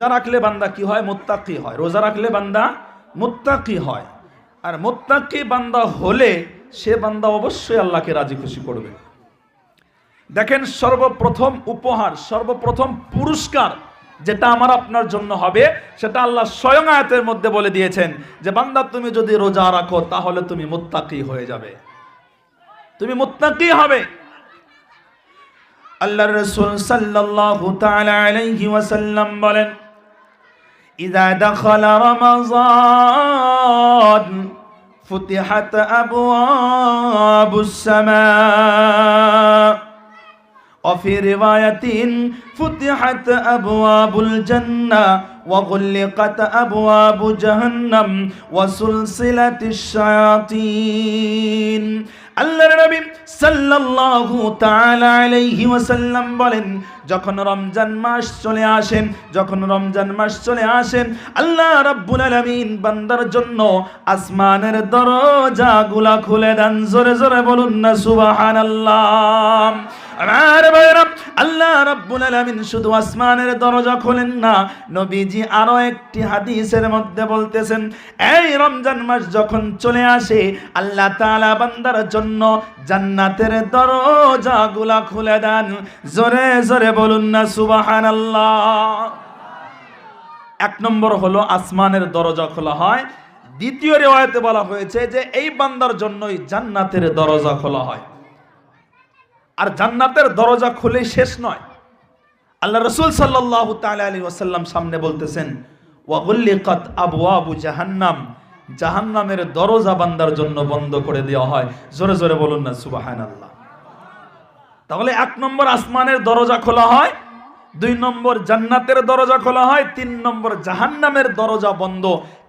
রোজা রাখলে বান্দা কি হয়? মোত্তাকি হয়। রোজা রাখলে বান্দা মোত্তাকি হয়। আর মোত্তাকি বান্দা হলে সে বান্দা অবশ্যই আল্লাহকে রাজি খুশি করবে। দেখেন সর্বপ্রথম উপহার, সর্বপ্রথম পুরস্কার যেটা আমার আপনার জন্য হবে, সেটা আল্লাহ স্বয়ং আয়াতের মধ্যে বলে দিয়েছেন যে, বান্দা, তুমি যদি রোজা রাখো, তাহলে তুমি মোত্তাকি হয়ে যাবে। তুমি মোত্তাকি হবে। আল্লাহর রাসূল ওয়াসাল্লাম বলেন إذا دخل رمضان فتحت أبواب السماء. وفي رواية فتحت أبواب الجنة وغلقت أبواب جهنم وسلسلة الشياطين. আল্লাহর নবী সাল্লাল্লাহু তাআলা আলাইহি ওয়াসাল্লাম বলেন, যখন রমজান মাস চলে আসেন, যখন রমজান মাস চলে আসেন, আল্লাহ রাব্বুল আলামিন বান্দার জন্য আসমানের দরজাগুলা খুলে দেন। জোরে জোরে বলুন না সুবহানাল্লাহ। আমার ভাইরা আল্লাহ রাব্বুল আলামিন শুধু আসমানের দরজা খোলেন না, নবীজি আরও একটি হাদিসের মধ্যে বলতেছেন, এই রমজান মাস যখন চলে আসে, আল্লাহ তাআলা বান্দার জন্য জান্নাতের দরজাগুলা খুলে দেন। জোরে জোরে বলুন না, সুবহানাল্লাহ। এক নম্বর হলো আসমানের দরজা খোলা হয়। দ্বিতীয় রেওয়ায়তে বলা হয়েছে যে, এই বান্দার জন্যই জান্নাতের দরজা খোলা হয়। আর জান্নাতের দরজা খুলে শেষ নয়। আল্লাহ রসুল সাল্লাহ তাআলা আলী ওয়াসাল্লাম সামনে বলতেছেন ওয়াগুল্লিকাত আবু আবু জাহান্নাম। জাহান্নামের দরজা বান্দার জন্য বন্ধ করে দেওয়া হয়। জোরে জোরে বলুন না সুবাহান আল্লাহ তাহলে এক নম্বর আসমানের দরজা খোলা হয়, দুই নম্বর জান্নাতের দরজা খোলা হয়, তিন নম্বর জাহান্নামের দরজা বন্ধ,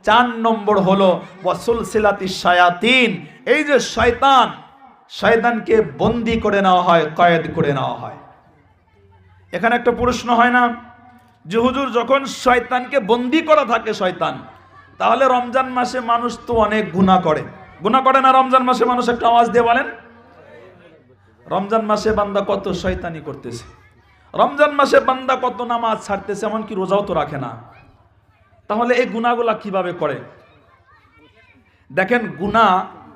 চার নম্বর হলো ওয়াসুল সিলাতি শায়াতিন। এই যে শয়তান শয়তানকে বন্দি করে নেওয়া হয়, কয়েদ করে নেওয়া হয়। এখানে একটা প্রশ্ন হয় না যে, হুজুর, যখন শয়তানকে বন্দি করা থাকে শয়তান, তাহলে রমজান মাসে মানুষ তো অনেক গুণা করে। গুণা করে না রমজান মাসে মানুষ একটা আওয়াজ দিয়ে বলেন? রমজান মাসে বান্দা কত শয়তানি করতেছে। রমজান মাসে বান্দা কত নামাজ ছাড়তেছে, এমনকি রোজাও তো রাখে না। তাহলে এই গুণাগুলা কীভাবে করে? দেখেন গুণা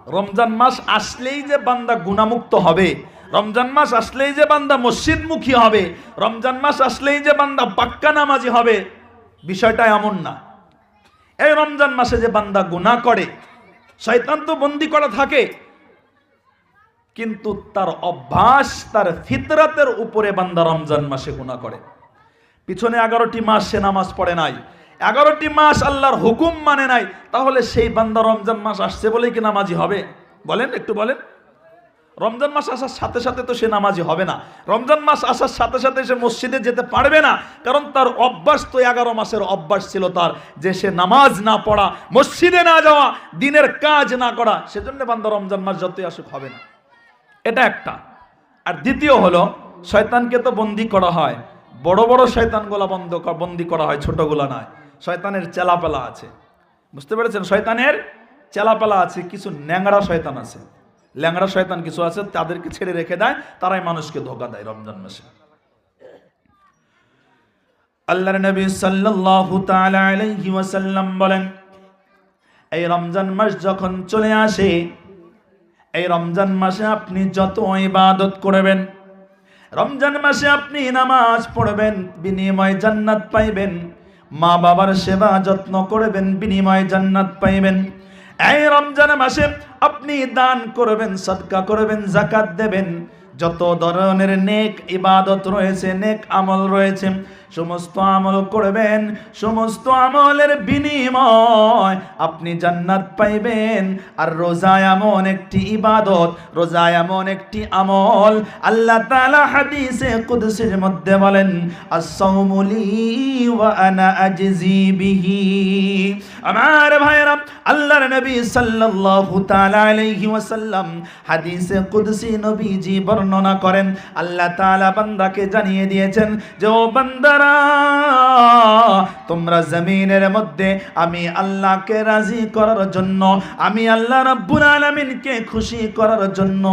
রমজান মাস আসলেই যে বান্দা গুণামুক্ত হবে, রমজান মাস আসলেই যে বান্দা মসজিদমুখী হবে, রমজান মাস আসলেই যে বান্দা পাক্কা নামাজি হবে, বিষয়টা এমন না। এই রমজান মাসে যে বান্দা গুণা করে, শয়তান তো বন্দি করা থাকে, কিন্তু তার অভ্যাস, তার ফিতরাতের উপরে বান্দা রমজান মাসে গুণা করে। পিছনে এগারোটি মাস সে নামাজ পড়ে নাই এগারোটি মাস আল্লাহর হুকুম মানে নাই, তাহলে সেই বান্দা রমজান মাস আসছে বলেই কি নামাজি হবে? বলেন, একটু বলেন। রমজান মাস আসার সাথে সাথে তো সে নামাজি হবে না। রমজান মাস আসার সাথে সাথে সে মসজিদে যেতে পারবে না, কারণ তার অভ্যাস তো এগারো মাসের অভ্যাস ছিল তার, যে সে নামাজ না পড়া, মসজিদে না যাওয়া, দিনের কাজ না করা, সেজন্য বান্দা রমজান মাস যতই আসুক হবে না। এটা একটা। আর দ্বিতীয় হলো, শয়তানকে তো বন্দি করা হয়। বড় বড় শয়তানগুলা বন্ধ বন্দি করা হয়, ছোটগুলা নয়। শয়তানের চেলাপেলা আছে। বুঝতে পেরেছেন? শয়তানের চেলাপেলা আছে, কিছু ন্যাংরা শয়তান আছে। ল্যাংড়া শয়তান কিছু আছে, তাদেরকে ছেড়ে রেখে দেয়, তারাই মানুষকে ধোকা দেয় রমজান মাসে। আল্লাহর নবী সাল্লাল্লাহু তাআলা আলাইহি ওয়াসাল্লাম বলেন, এই রমজান মাস যখন চলে আসে, এই রমজান মাসে আপনি যত ইবাদত করবেন, রমজান মাসে আপনি নামাজ পড়বেন, বিনিময় জান্নাত পাইবেন মা বাবার সেবা যত্ন করবেন, বিনিময় জান্নাত পাইবেন। এই রমজান মাসে আপনি দান করবেন, সদকা করবেন জাকাত দেবেন। যত ধরনের নেক ইবাদত রয়েছে, নেক আমল রয়েছে সমস্ত আমল করবেন, সমস্ত আমলের বিনিময় আপনি জান্নাত পাইবেন। আর রোজা এমন একটি ইবাদত রোজা এমন একটি আমল আল্লাহ তাআলা হাদিসে কুদসির মধ্যে বলেন আস-সাওমুলি ওয়া আনা আজজি বিহি। আমার ভাইরা আল্লাহর নবী সাল্লাল্লাহু তাআলা আলাইহি ওয়াসাল্লাম হাদিসে কুদসি নবীজি বর্ণনা করেন। আল্লাহ তাআলা বান্দাকে জানিয়ে দিয়েছেন যে, ও বান্দারা তোমরা জমিনের মধ্যে আমি আল্লাহকে রাজি করার জন্য, আমি আল্লাহ রাব্বুল আলামিনকে খুশি করার জন্য,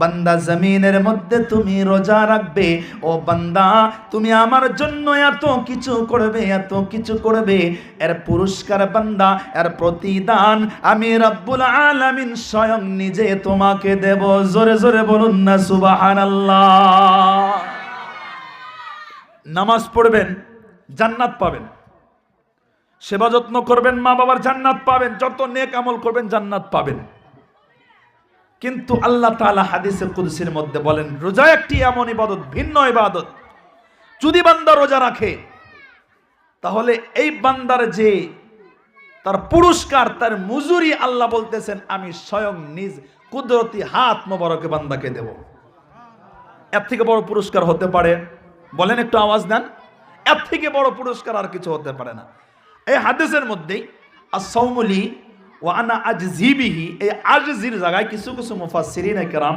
বান্দা জমিনের মধ্যে তুমি রোজা রাখবে। ও বান্দা, তুমি আমার জন্য এত কিছু করবে, এত কিছু করবে। এর পুরস্কার বান্দা, এর প্রতিদান আমি রাব্বুল আলামিন স্বয়ং নিজে তোমাকে দেব। জোরে জোরে বলুন না, সুবহানাল্লাহ। নামাজ পড়বেন, জান্নাত পাবেন। সেবা যত্ন করবেন, মা বাবার জান্নাত পাবেন, যত নেক আমল করবেন, জান্নাত পাবেন। কিন্তু আল্লাহ তাআলা হাদিসের কুদসির মধ্যে বলেন, রোজা একটি এমন ইবাদত, ভিন্ন ইবাদত। যদি বান্দা রোজা রাখে, তাহলে এই বান্দার যে তার পুরস্কার, তার মজুরি আল্লাহ বলতেছেন, আমি স্বয়ং নিজ কুদরতি হাত মোবারকে বান্দাকে দেব। এর থেকে বড় পুরস্কার হতে পারে বলেন একটু আওয়াজ দেন। এর থেকে বড় পুরস্কার আর কিছু হতে পারে না। এই হাদিসের মধ্যেই আসৌমলি ও আনা আজজিবিহি, এই আজজির জায়গায় কিছু কিছু মুফাসসিরিন কেরাম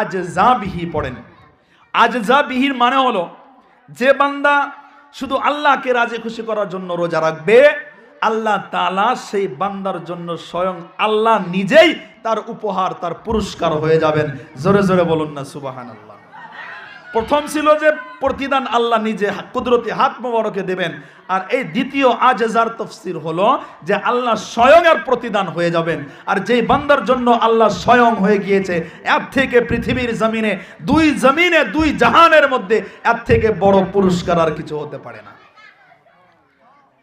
আজজাবিহি পড়েন। আজজাবিহির মানে হলো, যে বান্দা শুধু আল্লাহকে রাজি খুশি করার জন্য রোজা রাখবে, আল্লাহ তালা সেই বান্দার জন্য স্বয়ং আল্লাহ নিজেই তার উপহার, তার পুরস্কার হয়ে যাবেন। জোরে জোরে বলুন না, সুবহানাল্লাহ। প্রথম ছিল যে প্রতিদান আল্লাহ নিজে কুদরতি হাত মোবারকে দেবেন। আর এই দ্বিতীয় আজেজার তফসির হলো যে আল্লাহ স্বয়ং এর প্রতিদান হয়ে যাবেন। আর যেই বান্দার জন্য আল্লাহ স্বয়ং হয়ে গিয়েছে, এর থেকে পৃথিবীর জমিনে, দুই জমিনে, দুই জাহানের মধ্যে এর থেকে বড় পুরস্কার আর কিছু হতে পারে না।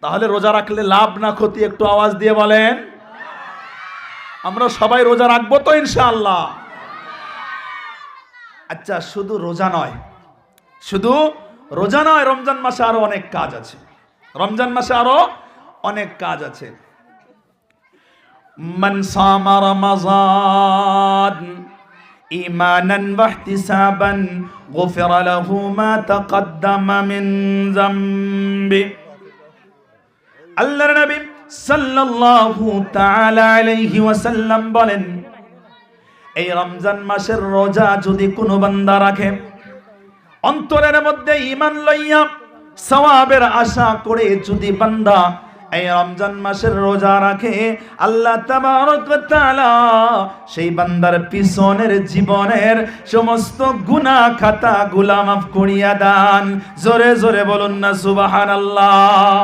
তাহলে রোজা রাখলে লাভ না ক্ষতি একটু আওয়াজ দিয়ে বলেন? আমরা সবাই রোজা রাখব তো ইনশাআল্লাহ। আচ্ছা শুধু রোজা নয় শুধু রোজা নয় রমজান মাসে আরো অনেক কাজ আছে রমজান মাসে আরো অনেক কাজ আছে من صام رمضان إيمانا واحتسابا غفر له ما تقدم من ذنبه আল্লাহর নবী সাল্লাল্লাহু তাআলা আলাইহি ওয়াসাল্লাম বলেন এই রমজান মাসের রোজা যদি কোনো বান্দা রাখে, অন্তরের মধ্যে ঈমান লইয়া সওয়াবের আশা করে যদি বান্দা এই রমজান মাসের রোজা রাখে, আল্লাহ তাআলা সেই বান্দার পিছনের জীবনের সমস্ত গুনাহ খাতা গুলা মাফ করিয়া দান। জোরে জোরে বলুন না, সুবহানাল্লাহ।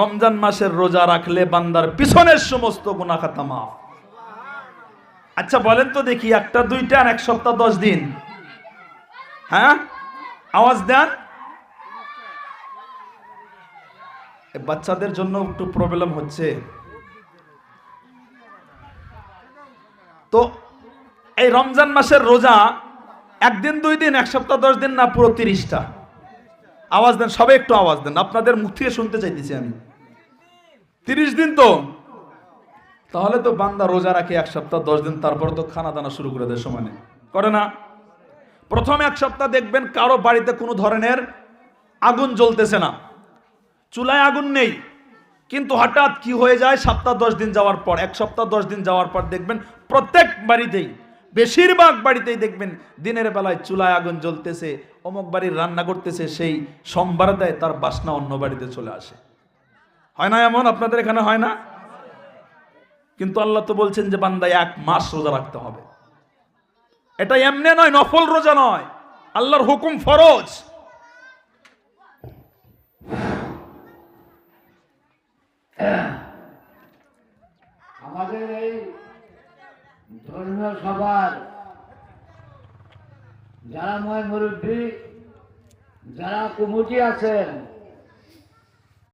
রমজান মাসের রোজা রাখলে বান্দার পিছনের সমস্ত গুনাহ খাতা মাফ। আচ্ছা বলেন তো দেখি, একটা, দুইটা আর এক সপ্তাহ, দশ দিন। হ্যাঁ? আওয়াজ দেন। বাচ্চাদের জন্য একটু প্রবলেম হচ্ছে। তো এই রমজান মাসের রোজা, একদিন, দুই দিন, এক সপ্তাহ, দশ দিন না পুরো তিরিশটা? আওয়াজ দেন, সবাই একটু আওয়াজ দেন। আপনাদের মুখ থেকে শুনতে চাইতেছি আমি। তিরিশ দিন তো? তাহলে তো বান্দা রোজা রাখে এক সপ্তাহ, দশ দিন, তারপর তো খানা দানা শুরু করে দেয় সমানে করে না? প্রথম এক সপ্তাহ দেখবেন কারও বাড়িতে কোনো ধরনের আগুন জ্বলতেছে না। চুলায় আগুন নেই। কিন্তু হঠাৎ কি হয়ে যায়? সপ্তাহ, দশ দিন যাওয়ার পর, এক সপ্তাহ, দশ দিন যাওয়ার পর দেখবেন প্রত্যেক বাড়িতেই, বেশিরভাগ বাড়িতেই দেখবেন দিনের বেলায় চুলায় আগুন জ্বলতেছে, অমুক বাড়ির রান্না করতেছে, সেই সোমবার দেয় তার বাসনা অন্য বাড়িতে চলে আসে। হয় না এমন? আপনাদের এখানে হয় না? কিন্তু আল্লাহ তো বলছেন যে বান্দা এক মাস রোজা রাখতে হবে। এটা এমনি নয়, নফল রোজা নয়। আল্লাহর হুকুম ফরজ। আমাদের এই ধর্মীয় সভার যারা ময় মুরব্বী, যারা কুমুটি আছেন